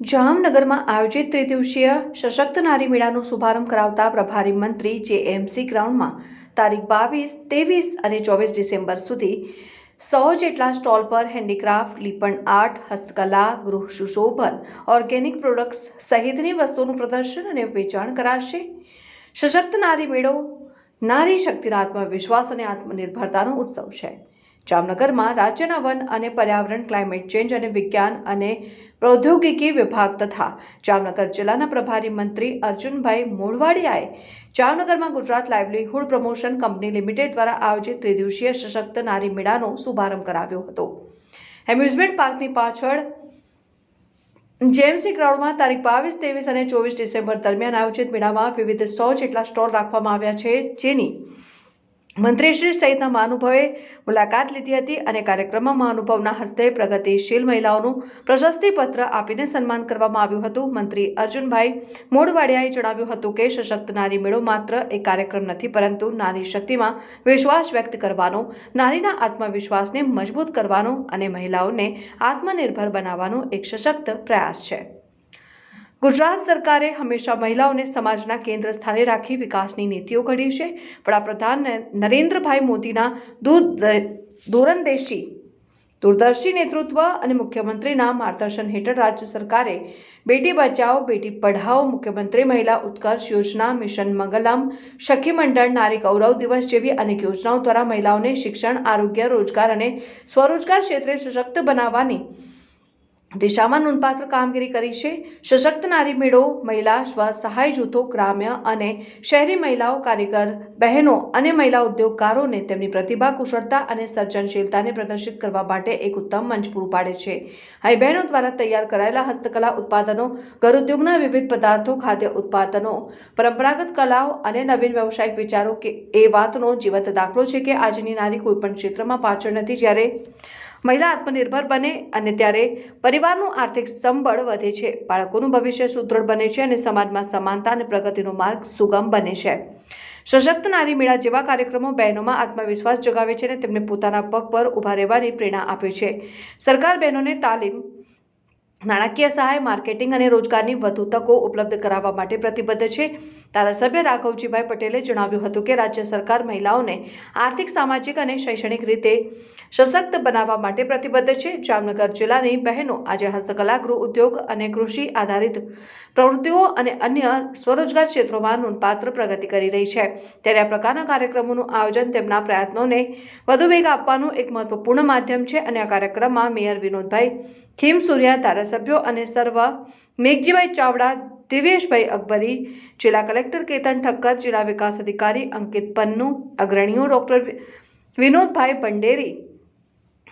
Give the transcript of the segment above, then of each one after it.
જામનગરમાં આયોજિત ત્રિદિવસીય સશક્ત નારી મેળાનો શુભારંભ કરાવતા પ્રભારી મંત્રી જે એમસી ગ્રાઉન્ડમાં તારીખ બાવીસ, ત્રેવીસ અને ચોવીસ ડિસેમ્બર સુધી સો જેટલા સ્ટોલ પર હેન્ડીક્રાફ્ટ, લીપણ આર્ટ, હસ્તકલા, ગૃહ સુશોભન, ઓર્ગેનિક પ્રોડક્ટ્સ સહિતની વસ્તુઓનું પ્રદર્શન અને વેચાણ કરાશે. સશક્ત નારી મેળો નારી શક્તિના આત્મવિશ્વાસ અને આત્મનિર્ભરતાનો ઉત્સવ છે. જામનગરમાં રાજ્યના વન અને પર્યાવરણ ક્લાઇમેટ ચેન્જ અને વિજ્ઞાન અને પ્રૌદ્યોગિકી વિભાગ તથા જામનગર જિલ્લાના પ્રભારી મંત્રી અર્જુનભાઈ મોઢવાડિયાએ જામનગરમાં Gujarat livelihood promotion company limited દ્વારા આયોજિત ત્રિદિવસીય સશક્ત નારી મેળાનો શુભારંભ કરાવ્યો હતો. એમ્યુઝમેન્ટ પાર્કની પાછળ જેએમસી ગ્રાઉન્ડમાં તારીખ બાવીસ, ત્રેવીસ અને ચોવીસ ડિસેમ્બર દરમિયાન આયોજિત મેળામાં વિવિધ સો જેટલા સ્ટોલ રાખવામાં આવ્યા છે, જેની મંત્રીશ્રી સહિતના મહાનુભાવે મુલાકાત લીધી હતી અને કાર્યક્રમમાં મહાનુભાવના હસ્તે પ્રગતિશીલ મહિલાઓનું પ્રશસ્તિપત્ર આપીને સન્માન કરવામાં આવ્યું હતું. મંત્રી અર્જુનભાઈ મોડવાડિયાએ જણાવ્યું હતું કે સશક્ત નારી મેળો માત્ર એક કાર્યક્રમ નથી, પરંતુ નારી શક્તિમાં વિશ્વાસ વ્યક્ત કરવાનો, નારીના આત્મવિશ્વાસને મજબૂત કરવાનો અને મહિલાઓને આત્મનિર્ભર બનાવવાનો એક સશક્ત પ્રયાસ છે. ગુજરાત સરકારે હંમેશા મહિલાઓને સમાજના કેન્દ્ર સ્થાને રાખી વિકાસની નીતિઓ ઘડી છે. વડાપ્રધાન નરેન્દ્રભાઈ મોદીના દૂર દૂરંદેશી દૂરદર્શી નેતૃત્વ અને મુખ્યમંત્રીના માર્ગદર્શન હેઠળ રાજ્ય સરકારે બેટી બચાવો બેટી પઢાઓ, મુખ્યમંત્રી મહિલા ઉત્કર્ષ યોજના, મિશન મંગલમ, સખી મંડળ, નારી ગૌરવ દિવસ જેવી અનેક યોજનાઓ દ્વારા મહિલાઓને શિક્ષણ, આરોગ્ય, રોજગાર અને સ્વરોજગાર ક્ષેત્રે સશક્ત બનાવવાની દિશામાં નોંધપાત્ર કામગીરી કરી છે. સશક્ત નારી મેળો, મહિલા સ્વ સહાય જૂથો, ગ્રામ્ય અને શહેરી મહિલાઓ, કારીગર, બહેનો અને મહિલા ઉદ્યોગકારોને તેમની પ્રતિભા, કુશળતા અને સર્જનશીલતાને પ્રદર્શિત કરવા માટે એક ઉત્તમ મંચ પૂરું પાડે છે. અહીં બહેનો દ્વારા તૈયાર કરાયેલા હસ્તકલા ઉત્પાદનો, ઘર ઉદ્યોગના વિવિધ પદાર્થો, ખાદ્ય ઉત્પાદનો, પરંપરાગત કલાઓ અને નવીન વ્યવસાયિક વિચારો કે એ વાતનો જીવંત દાખલો છે કે આજની નારી કોઈપણ ક્ષેત્રમાં પાછળ નથી. જ્યારે મહિલા આત્મનિર્ભર બને અને ત્યારે પરિવારનું આર્થિક સંબળ વધે છે. બાળકોનું ભવિષ્ય સુદૃઢ બને છે અને સમાજમાં સમાનતા અને પ્રગતિનો માર્ગ સુગમ બને છે. સશક્ત નારી મેળા જેવા કાર્યક્રમો બહેનોમાં આત્મવિશ્વાસ જગાવે છે અને તેમને પોતાના પગ પર ઊભા રહેવાની પ્રેરણા આપે છે. સરકાર બહેનોને તાલીમ નાણાકીય સહાય, માર્કેટિંગ અને રોજગારની વધુ તકો ઉપલબ્ધ કરાવવા માટે પ્રતિબદ્ધ છે. ધારાસભ્ય રાઘવજીભાઈ પટેલે જણાવ્યું હતું કે, રાજ્ય સરકાર મહિલાઓને આર્થિક, સામાજિક અને શૈક્ષણિક રીતે સશક્ત બનાવવા માટે પ્રતિબદ્ધ છે. જામનગર જિલ્લાની બહેનો આજે હસ્તકલા ગૃહ ઉદ્યોગ અને કૃષિ આધારિત પ્રવૃત્તિઓ અને અન્ય સ્વરોજગાર ક્ષેત્રોમાં નોંધપાત્ર પ્રગતિ કરી રહી છે. ત્યારે આ પ્રકારના કાર્યક્રમોનું આયોજન તેમના પ્રયત્નોને વધુ વેગ આપવાનું એક મહત્વપૂર્ણ માધ્યમ છે અને આ કાર્યક્રમમાં મેયર વિનોદભાઈ ખીમ સૂર્યા ધારાસભ્યો અને સર્વ મેઘજીભાઈ ચાવડા દિવેશભાઈ અકબરી, જિલ્લા કલેક્ટર કેતન ઠક્કર, જિલ્લા વિકાસ અધિકારી અંકિત પન્નુ, અગ્રણીઓ ડોક્ટર વિનોદભાઈ પંડેરી,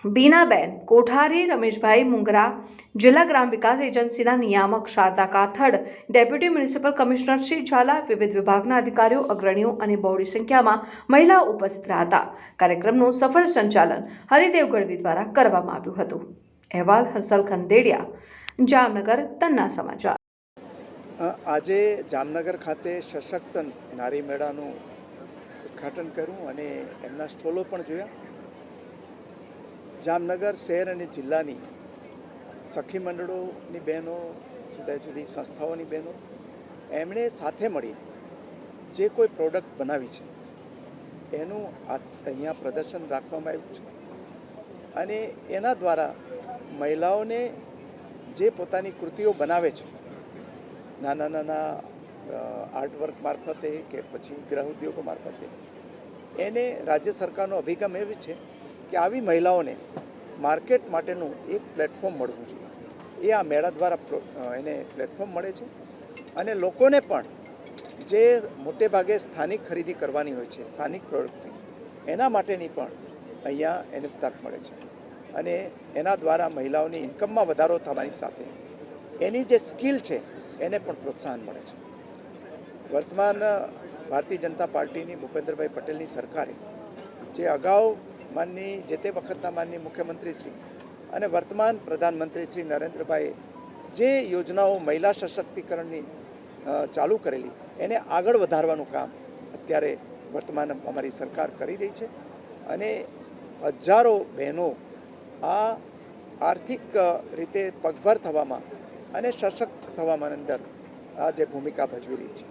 બીનાબેન, કોઠારી, રમેશભાઈ મુંગરા, જિલ્લા ગ્રામ વિકાસ એજન્સીના નિયામક Sharda Kathad, deputy municipal commissioner Shri Zala, વિવિધ વિભાગના અધિકારીઓ, અગ્રણીઓ અને બહોળી સંખ્યામાં મહિલાઓ ઉપસ્થિત રહ્યા હતા. કાર્યક્રમનું સફળ સંચાલન હરિદેવ ગઢવી દ્વારા કરવામાં આવ્યું હતું. અહેવાલ હર્ષલ ખંદેડિયા, જામનગર, તન્ના સમાચાર. આજે જામનગર ખાતે સશક્ત નારી મેળાનું ઉદ્ઘાટન કર્યું અને એમના સ્ટોલો પણ જોયા. જામનગર શહેર અને જિલ્લાની સખી મંડળોની બહેનો, જુદા જુદી સંસ્થાઓની બહેનો, એમણે સાથે મળી જે કોઈ પ્રોડક્ટ બનાવી છે, એનું અહીંયા પ્રદર્શન રાખવામાં આવ્યું છે. અને એના દ્વારા મહિલાઓને જે પોતાની કૃતિઓ બનાવે છે, નાના નાના આર્ટવર્ક મારફતે કે પછી ગ્રહ ઉદ્યોગો મારફતે, એને રાજ્ય સરકારનો અભિગમ એવો છે કે આવી મહિલાઓને માર્કેટ માટેનું એક પ્લેટફોર્મ મળવું જોઈએ. એ આ મેળા દ્વારા એને પ્લેટફોર્મ મળે છે અને લોકોને પણ જે મોટે ભાગે સ્થાનિક ખરીદી કરવાની હોય છે, સ્થાનિક પ્રોડક્ટની એના માટેની પણ અહીંયા એને તક મળે છે. અને એના દ્વારા મહિલાઓની ઇન્કમમાં વધારો થવાની સાથે એની જે સ્કિલ છે, એને પણ પ્રોત્સાહન મળે છે. વર્તમાન ભારતીય જનતા પાર્ટીની ભૂપેન્દ્રભાઈ પટેલની સરકારે જે અગાઉ માનની, જે તે વખતના માનની મુખ્યમંત્રી શ્રી અને વર્તમાન પ્રધાનમંત્રી શ્રી નરેન્દ્રભાઈ જે યોજનાઓ મહિલા સશક્તિકરણની ચાલુ કરેલી, એને આગળ વધારવાનું કામ અત્યારે વર્તમાન અમારી સરકાર કરી રહી છે. અને હજારો બહેનો આ આર્થિક રીતે પગભર થવામાં અને સશક્ત થવામાં અંદર આ જે ભૂમિકા ભજવી રહી છે,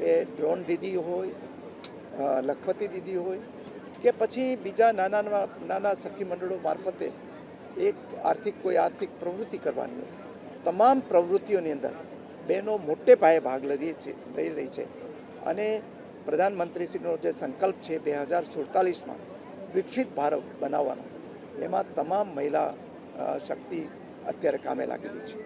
એ ડ્રોન દીદી હોય લખપતિ દીદી હોય કે પછી બીજા નાના નાના સખી મંડળો મારફતે એક આર્થિક, કોઈ આર્થિક પ્રવૃત્તિ કરવાની હોય, તમામ પ્રવૃત્તિઓની અંદર બહેનો મોટે પાયે ભાગ લઈ છે, લઈ રહી છે અને પ્રધાનમંત્રીશ્રીનો જે સંકલ્પ છે, બે હજાર સુડતાલીસમાં વિકસિત ભારત બનાવવાનો એમાં તમામ મહિલા શક્તિ અત્યારે કામે લાગેલી છે.